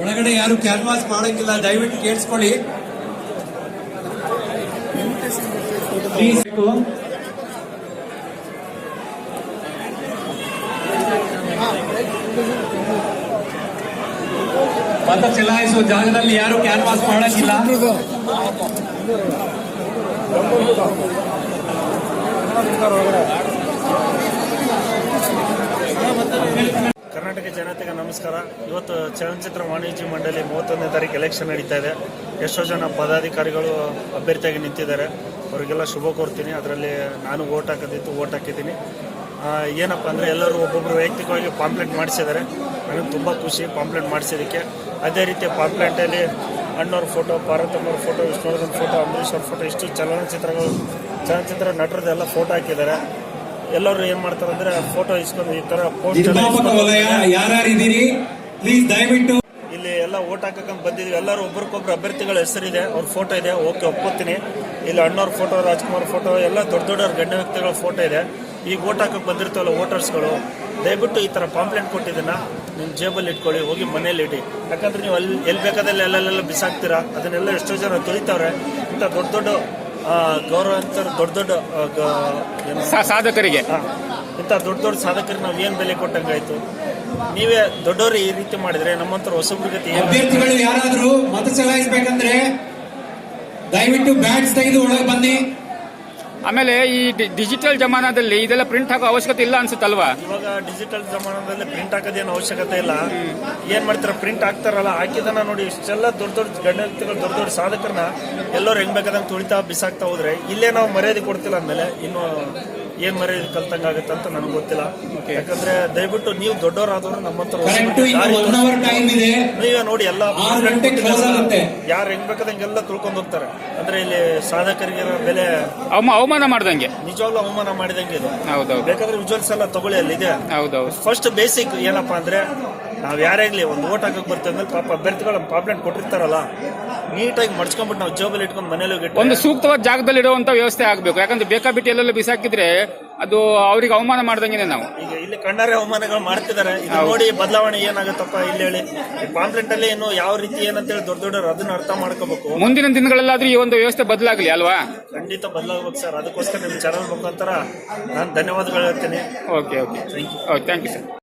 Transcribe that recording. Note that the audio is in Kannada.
ಒಳಗಡೆ ಯಾರು ಕ್ಯಾನ್ವಾಸ್ ಮಾಡಂಗಿಲ್ಲ ದಯವಿಟ್ಟು ಕೇಳಿಸ್ಕೊಳ್ಳಿ. ಮತ ಚಲಾಯಿಸುವ ಜಾಗದಲ್ಲಿ ಯಾರು ಕ್ಯಾನ್ವಾಸ್ ಮಾಡಂಗಿಲ್ಲ ನಮಸ್ಕಾರ. ಇವತ್ತು ಚಲನಚಿತ್ರ ವಾಣಿಜ್ಯ ಮಂಡಳಿ ಮೂವತ್ತೊಂದನೇ ತಾರೀಕು ಎಲೆಕ್ಷನ್ ನಡೀತಾ ಇದೆ. ಎಷ್ಟೋ ಜನ ಪದಾಧಿಕಾರಿಗಳು ಅಭ್ಯರ್ಥಿಯಾಗಿ ನಿಂತಿದ್ದಾರೆ. ಅವರಿಗೆಲ್ಲ ಶುಭ ಕೋರ್ತೀನಿ. ಅದರಲ್ಲಿ ನಾನು ಓಟ್ ಹಾಕದಿತ್ತು ಓಟ್ ಹಾಕಿದ್ದೀನಿ. ಏನಪ್ಪ ಅಂದರೆ ಎಲ್ಲರೂ ಒಬ್ಬೊಬ್ಬರು ವೈಯಕ್ತಿಕವಾಗಿ ಪಾಂಪ್ಲೆಟ್ ಮಾಡಿಸಿದ್ದಾರೆ. ನನಗೆ ತುಂಬ ಖುಷಿ ಪಾಂಪ್ಲೆಟ್ ಮಾಡ್ಸಿದಕ್ಕೆ ಅದೇ ರೀತಿ ಪಾಂಪ್ಲೆಂಟಲ್ಲಿ ಅಣ್ಣವ್ರ ಫೋಟೋ, ಪಾರ್ವತಮ್ಮವ್ರ ಫೋಟೋ, ವಿಷ್ಣುವರ್ಧನ್ ಫೋಟೋ, ಅಂಬರೀಷ್ ಅವ್ರ ಫೋಟೋ, ಇಷ್ಟು ಚಲನಚಿತ್ರಗಳು, ಚಲನಚಿತ್ರ ನಟರದೆಲ್ಲ ಫೋಟೋ ಹಾಕಿದ್ದಾರೆ. ಎಲ್ಲರೂ ಏನ್ ಮಾಡ್ತಾರೆ ಅಂದ್ರೆ ಫೋಟೋ ಇಸ್ಕೊಂಡು ಈ ತರ ಪೋಸ್ಟ್ ಯಾರ್ಯಾರಿದ್ದೀರಿ ಪ್ಲೀಸ್ ದಯವಿಟ್ಟು. ಇಲ್ಲಿ ಎಲ್ಲ ಓಟ್ ಹಾಕಂಡ್ ಬಂದಿದ್ವಿ ಎಲ್ಲರೂ ಒಬ್ರಿಗೊಬ್ರು ಅಭ್ಯರ್ಥಿಗಳ ಹೆಸರಿದೆ ಅವ್ರ ಫೋಟೋ ಇದೆ. ಓಕೆ ಒಪ್ಕೋತೀನಿ. ಇಲ್ಲಿ ಅಣ್ಣವ್ರ ಫೋಟೋ ರಾಜ್ಕುಮಾರ್ ಫೋಟೋ ಎಲ್ಲ ದೊಡ್ಡ ದೊಡ್ಡವ್ರ ಗಣ್ಯ ವ್ಯಕ್ತಿಗಳ ಫೋಟೋ ಇದೆ. ಈಗ ಓಟ್ ಹಾಕಕ್ಕೆ ಬಂದಿರ್ತಾವಲ್ಲ ವೋಟರ್ಸ್ಗಳು ದಯವಿಟ್ಟು ಈ ತರ ಪಾಂಪ್ಲೆಟ್ ಕೊಟ್ಟಿದ್ದನ್ನ ನಿಮ್ಮ ಜೇಬಲ್ಲಿ ಇಟ್ಕೊಳ್ಳಿ ಹೋಗಿ ಮನೇಲಿ ಇಡಿ. ಯಾಕಂದ್ರೆ ನೀವು ಅಲ್ಲಿ ಎಲ್ಲಿ ಬೇಕಾದಲ್ಲಿ ಎಲ್ಲೆಲ್ಲ ಬಿಸಾಕ್ತೀರಾ? ಅದನ್ನೆಲ್ಲ ಎಷ್ಟೋ ಜನ ತೊಳಿತಾವ್ರೆ. ಇಂಥ ದೊಡ್ಡ ದೊಡ್ಡ ಆ, ಗೌರವಂತ ದೊಡ್ಡ ದೊಡ್ಡ ಏನು? ಸಾಧಕರಿಗೆ. ಇಂತ ಇಂಥ ದೊಡ್ಡ ದೊಡ್ಡ ಸಾಧಕರಿಗೆ ನಾವು ಏನು ಬೆಲೆ ಕೊಟ್ಟಂಗಾಯ್ತು? ನೀವೇ ದೊಡ್ಡವರು ಈ ರೀತಿ ಮಾಡಿದ್ರೆ ನಮ್ಮಂತರ ಹೊಸಬ್ರ ಗತಿ ಏನು ಅಭ್ಯರ್ಥಿಗಳು ಯಾರಾದ್ರೂ ಮತ ಚಲಾಯಿಸಬೇಕಂದ್ರೆ ದಯವಿಟ್ಟು ಬ್ಯಾಟ್ಸ್ ತೆಗೆದು ಒಳಗೆ ಬನ್ನಿ. ಆಮೇಲೆ ಈ ಡಿಜಿಟಲ್ ಜಮಾನದಲ್ಲಿ ಇದೆಲ್ಲ ಪ್ರಿಂಟ್ ಹಾಕೋ ಅವಶ್ಯಕತೆ ಇಲ್ಲ ಅನ್ಸುತ್ತಲ್ವಾ? ಇವಾಗ ಡಿಜಿಟಲ್ ಜಮಾನದಲ್ಲಿ ಪ್ರಿಂಟ್ ಹಾಕೋದೇನು ಅವಶ್ಯಕತೆ ಇಲ್ಲ. ಏನ್ ಮಾಡ್ತಾರೆ ಪ್ರಿಂಟ್ ಹಾಕ್ತಾರಲ್ಲ ಹಾಕಿದನ ನೋಡಿ ಇಷ್ಟೆಲ್ಲ ದೊಡ್ಡ ದೊಡ್ಡ ಗಣ್ಯಗಳು ದೊಡ್ಡ ದೊಡ್ಡ ಸಾಧಕರನ್ನ ಎಲ್ಲರೂ ಹೆಂಗ್ ಬೇಕಾದಂಗೆ ತುಳಿತಾ ಬಿಸಾಕ್ತಾ ಹೋದ್ರೆ ಇಲ್ಲೇ ನಾವು ಮರ್ಯಾದೆ ಕೊಡ್ತಿಲ್ಲ ಅಂದ್ಮೇಲೆ ಇನ್ನು ಏನ್ ಮರ್ಯಾದೆ ಕಲ್ತಂಗಾಗತ್ತೆ ಅಂತ ನನಗೆ ಗೊತ್ತಿಲ್ಲ. ಯಾಕಂದ್ರೆ ದಯವಿಟ್ಟು ನೀವು ದೊಡ್ಡವರಾದವರು ನಮ್ಮಂತರ ಹತ್ರ ಇನ್ನು ಒನ್ ಅವರ್ ಟೈಮ್ ಇದೆ. ನೀವೇ ನೋಡಿ ಎಲ್ಲ ಯಾರು ಹೆಂಗ್ ಬೇಕಾದಂಗೆಲ್ಲ ತುಳ್ಕೊಂಡ್ ಹೋಗ್ತಾರೆ. ಅಂದ್ರೆ ಇಲ್ಲಿ ಸಾಧಕರಿಗೆ ಬೆಲೆ ಅವಮ ಅವಮಾನ ಮಾಡ್ದಂಗೆ. ನಿಜವಾಗ್ಲೂ ಅವಮಾನ ಮಾಡಿದಂಗೆ ಇದು. ಹೌದೌದು. ಬೇಕಾದ್ರೆ ವಿಜುವಲ್ಸ್ ಎಲ್ಲ ತಗೊಳ್ಳಿ ಹೌದು ಹೌದೌದು. ಫಸ್ಟ್ ಬೇಸಿಕ್ ಏನಪ್ಪಾ ಅಂದ್ರೆ ನಾವ್ ಯಾರಾಗ್ಲಿ ಒಂದು ಓಟ್ ಹಾಕಕ್ ಬರ್ತೇವೆ ಅಂದ್ರೆ ಪಾಪ ಅಭ್ಯರ್ಥಿಗಳು ಪಾಪ್ಲೆಂಟ್ ಕೊಟ್ಟಿರ್ತಾರಲ್ಲ ನೀಟಾಗಿ ಮಡ್ಸ್ಕೊಂಡ್ಬಿಟ್ಟು ನಾವು ಜೋಬಲ್ಲಿ ಇಟ್ಕೊಂಡು ಮನೇಲಿ ಹೋಗಿ ಒಂದು ಸೂಕ್ತವಾದ ಜಾಗದಲ್ಲಿ ಇಡುವಂತ ವ್ಯವಸ್ಥೆ ಆಗ್ಬೇಕು. ಯಾಕಂದ್ರೆ ಬೇಕಾಬಿಟ್ಟು ಎಲ್ಲೆಲ್ಲ ಬಿಸಾಕಿದ್ರೆ ಅದು ಅವ್ರಿಗೆ ಅವಮಾನ ಮಾಡ್ದಂಗೆ ನಾವು. ಈಗ ಇಲ್ಲಿ ಕಣ್ಣಾರೆ ಅವಮಾನಗಳು ಮಾಡ್ತಿದ್ದಾರೆ. ಇದು ನೋಡಿ ಬದಲಾವಣೆ ಏನಾಗುತ್ತಪ್ಪ ಇಲ್ಲಿ ಹೇಳಿ. ಪಾಂಪ್ಲೆಟ್ ಅಲ್ಲಿ ಏನು ಯಾವ ರೀತಿ ಏನಂತ ಹೇಳಿ ದೊಡ್ಡ ದೊಡ್ಡರು ಅದನ್ನ ಅರ್ಥ ಮಾಡ್ಕೋಬೇಕು. ಮುಂದಿನ ದಿನಗಳಲ್ಲಾದ್ರೂ ಈ ಒಂದು ವ್ಯವಸ್ಥೆ ಬದಲಾಗಲಿ ಅಲ್ವಾ? ಖಂಡಿತ ಬದಲಾಗಬೇಕು ಸರ್. ಅದಕ್ಕೋಸ್ಕರ ನಿಮ್ ಚಾನಲ್ ಮುಖಾಂತರ ನಾನು ಧನ್ಯವಾದಗಳು ಹೇಳ್ತೇನೆ. Okay okay thank you okay thank you sir